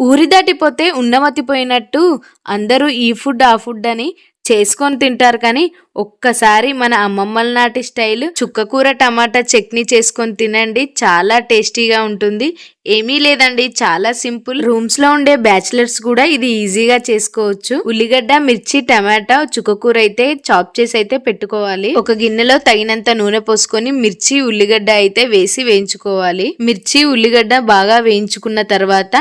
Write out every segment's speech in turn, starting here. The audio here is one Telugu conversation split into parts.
ఊరి దాటిపోతే ఉన్నమతిపోయినట్టు అందరూ ఈ ఫుడ్ ఆ ఫుడ్ అని చేసుకొని తింటారు కానీ ఒక్కసారి మన అమ్మమ్మల నాటి స్టైల్ చుక్కకూర టమాటా చట్నీ చేసుకొని తినండి. చాలా టేస్టీగా ఉంటుంది. ఏమీ లేదండి. చాలా సింపుల్. రూమ్స్లో ఉండే బ్యాచిలర్స్ కూడా ఇది ఈజీగా చేసుకోవచ్చు. ఉల్లిగడ్డ మిర్చి టమాటా చుక్కకూర అయితే చాప్ చేసి అయితే పెట్టుకోవాలి. ఒక గిన్నెలో తగినంత నూనె పోసుకొని మిర్చి ఉల్లిగడ్డ అయితే వేసి వేయించుకోవాలి. మిర్చి ఉల్లిగడ్డ బాగా వేయించుకున్న తర్వాత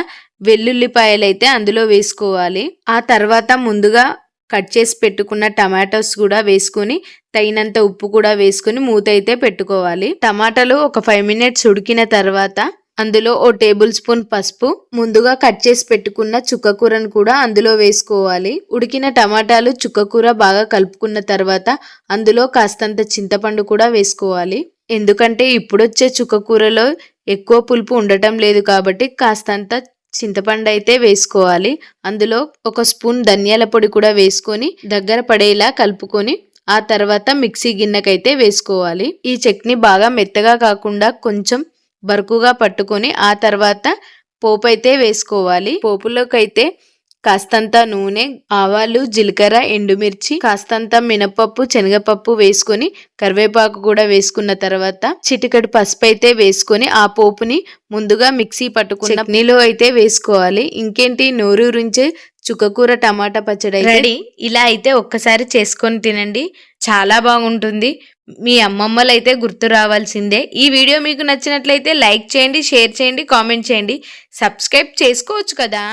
వెల్లుల్లిపాయలు అయితే అందులో వేసుకోవాలి. ఆ తర్వాత ముందుగా కట్ చేసి పెట్టుకున్న టమాటోస్ కూడా వేసుకొని తగినంత ఉప్పు కూడా వేసుకొని మూత అయితే పెట్టుకోవాలి. టమాటాలు ఒక ఫైవ్ మినిట్స్ ఉడికిన తర్వాత అందులో ఓ టేబుల్ స్పూన్ పసుపు ముందుగా కట్ చేసి పెట్టుకున్న చుక్కకూరను కూడా అందులో వేసుకోవాలి. ఉడికిన టమాటాలు చుక్కకూర బాగా కలుపుకున్న తర్వాత అందులో కాస్తంత చింతపండు కూడా వేసుకోవాలి. ఎందుకంటే ఇప్పుడొచ్చే చుక్కకూరలో ఎక్కువ పులుపు ఉండటం లేదు కాబట్టి కాస్తంత చింతపండు అయితే వేసుకోవాలి. అందులో ఒక స్పూన్ ధనియాల పొడి కూడా వేసుకొని దగ్గర పడేలా కలుపుకొని ఆ తర్వాత మిక్సీ గిన్నెకైతే వేసుకోవాలి. ఈ చట్నీ బాగా మెత్తగా కాకుండా కొంచెం బరుకుగా పట్టుకొని ఆ తర్వాత పోపు అయితే వేసుకోవాలి. పోపులోకైతే కాస్తంత నూనె ఆవాలు జీలకర్ర ఎండుమిర్చి కాస్తంత మినపప్పు శనగపప్పు వేసుకొని కరివేపాకు కూడా వేసుకున్న తర్వాత చిటికడు పసుపు అయితే వేసుకొని ఆ పోపుని ముందుగా మిక్సీ పట్టుకున్న నీళ్ళు అయితే వేసుకోవాలి. ఇంకేంటి? నోరూరించే చుక్కకూర టమాటా పచ్చడి రెడీ? ఇలా అయితే ఒక్కసారి చేసుకొని తినండి. చాలా బాగుంటుంది. మీ అమ్మమ్మలు అయితే గుర్తు రావాల్సిందే. ఈ వీడియో మీకు నచ్చినట్లయితే లైక్ చేయండి షేర్ చేయండి కామెంట్ చేయండి. సబ్స్క్రైబ్ చేసుకోవచ్చు కదా?